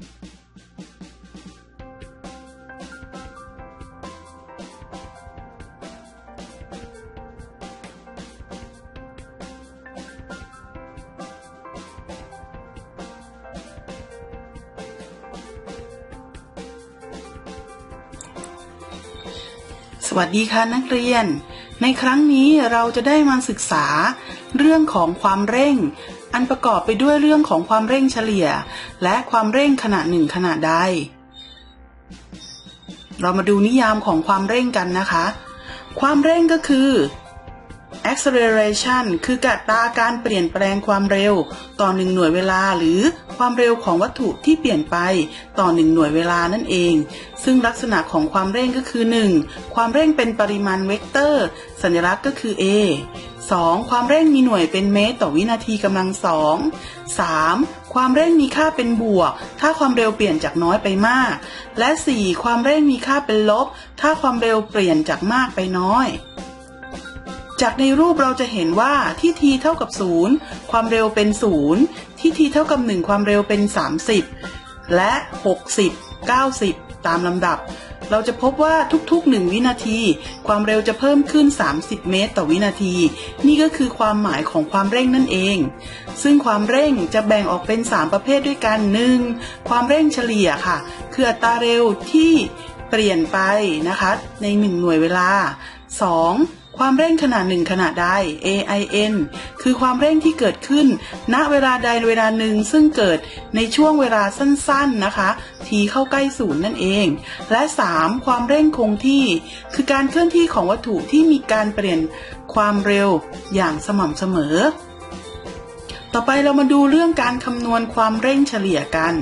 สวัสดีค่ะนักเรียน ในครั้งนี้เราจะได้มาศึกษาเรื่องของความเร่ง อันประกอบไปด้วยเรื่องของความเร่งเฉลี่ย และความเร่งขณะหนึ่งขณะใด เรามาดูนิยามของความเร่งกันนะคะ ความเร่งก็คือ acceleration คือกัตราการเปลี่ยนแปลงความเร็ว ต่อหนึ่งหน่วยเวลาหรือความเร็วของวัตถุที่เปลี่ยนไป ต่อหนึ่งหน่วยเวลานั่นเอง ซึ่งลักษณะของความเร่งก็คือ 1. ความเร่งเป็นปริมาณเวกเตอร์ สัญลักษณ์ก็คือ a 2. ความเร่งมีหน่วยเป็นเมตรต่อวินาทีกำลังสอง 3. ความเร่งมีค่าเป็นบวก ถ้าความเร็วเปลี่ยนจากน้อยไปมาก และ 4. ความเร่งมีค่าเป็นลบ ถ้าความเร็วเปลี่ยนจากมากไปน้อย จากในรูปเราจะเห็นว่าที่ t เท่ากับ 0 ความเร็วเป็น 0 ที่ t เท่ากับ 1 ความเร็วเป็น 30 และ 60 90 ตามลำดับ เราจะพบว่าทุกๆ 1 วินาที ความเร็วจะเพิ่มขึ้น 30 เมตร ต่อวินาที นี่ก็คือความหมายของความเร่งนั่นเอง ซึ่งความเร่งจะแบ่งออกเป็น 3 ประเภทด้วยกัน 1. ความเร่งเฉลี่ยค่ะ คืออัตราเร็วที่เปลี่ยนไปนะคะใน 1 หน่วยเวลา 2. ความเร่งขนาดหนึ่งขนาดใด AIN คือความเร่งที่เกิดขึ้น ณ เวลาใดเวลาหนึ่งซึ่งเกิดในช่วงเวลาสั้นๆนะคะทีเข้าใกล้ศูนย์นั่นเอง และ 3. ความเร่งคงที่ คือการเคลื่อนที่ของวัตถุที่มีการเปลี่ยนความเร็วอย่างสม่ำเสมอ ต่อไปเรามาดูเรื่องการคำนวณความเร่งเฉลี่ยกัน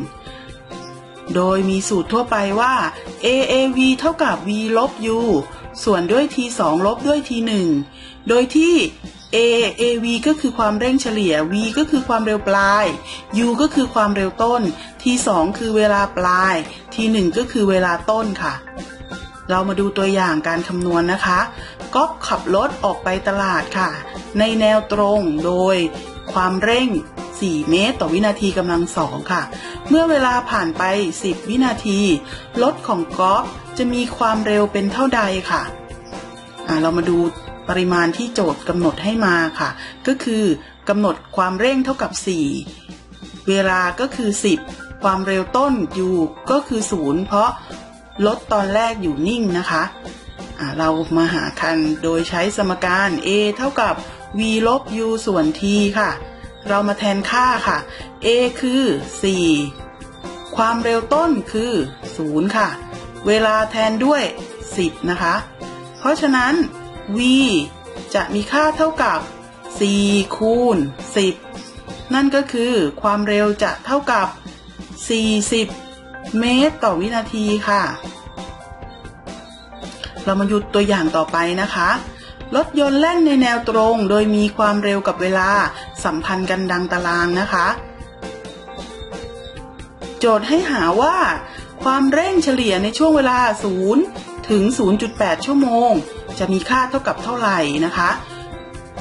โดยมีสูตรทั่วไปว่า AAV เท่ากับ V ลบ U ส่วนด้วย t 2 ลบด้วย t 1 โดยที่ a av ก็คือความเร่งเฉลี่ย v ก็คือความเร็วปลาย u ก็คือความเร็วต้น t 2 คือเวลาปลาย t 1 ก็คือเวลาต้นค่ะ เรามาดูตัวอย่างการคำนวณนะคะก๊อฟขับรถออกไปตลาดค่ะ ในแนวตรงโดยความเร่ง 4 เมตร ต่อวินาทีกำลังสองค่ะ เมื่อเวลาผ่านไป 10 วินาที รถของก๊อฟจะมีความเร็วเป็นเท่าใดค่ะเรามาดูปริมาณที่โจทย์กำหนดให้มาค่ะ ก็คือกำหนดความเร่งเท่ากับ 4 เวลาก็คือ 10 ความเร็วต้นอยู่ก็คือ 0 เพราะรถตอนแรกอยู่นิ่งนะคะะเรามาหาคันโดยใช้สมการ a เท่ากับ v ลบ u ส่วน t ค่ะ เรามาแทนค่าค่ะ a คือ 4 ความเร็วต้นคือ 0 ค่ะ เวลาแทนด้วย 10 นะคะ เพราะฉะนั้น v จะมีค่าเท่ากับ 4 คูณ 10 นั่นก็คือความเร็วจะเท่ากับ 40 เมตรต่อวินาทีค่ะ เรามาหยุดตัวอย่างต่อไปนะคะ รถยนต์แล่นในแนวตรง โดยมีความเร็วกับเวลาสัมพันธ์กันดังตารางนะคะ โจทย์ให้หาว่า ความเร่งเฉลี่ยในช่วงเวลา 0 ถึง 0.8 ชั่วโมง จะมีค่าเท่ากับเท่าไหร่นะคะ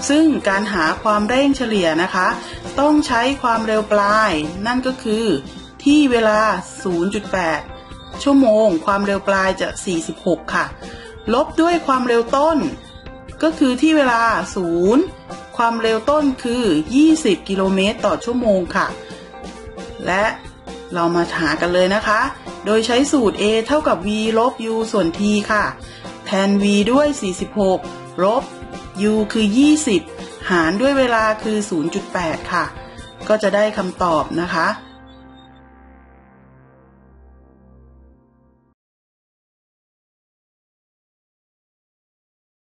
ซึ่งการหาความเร่งเฉลี่ยนะคะ ต้องใช้ความเร็วปลาย นั่นก็คือ ที่เวลา 0.8 ชั่วโมง ความเร็วปลายจะ 46 ค่ะ ลบด้วยความเร็วต้น ก็คือที่เวลา 0 ความเร็วต้นคือ 20 กิโลเมตรต่อชั่วโมงค่ะ และเรามาหากันเลยนะคะ โดยใช้สูตร a เท่ากับ v ลบ u ส่วน t ค่ะ แทน v ด้วย 46 ลบ u คือ 20 หารด้วยเวลาคือ 0.8 ค่ะ ก็จะได้คำตอบนะคะ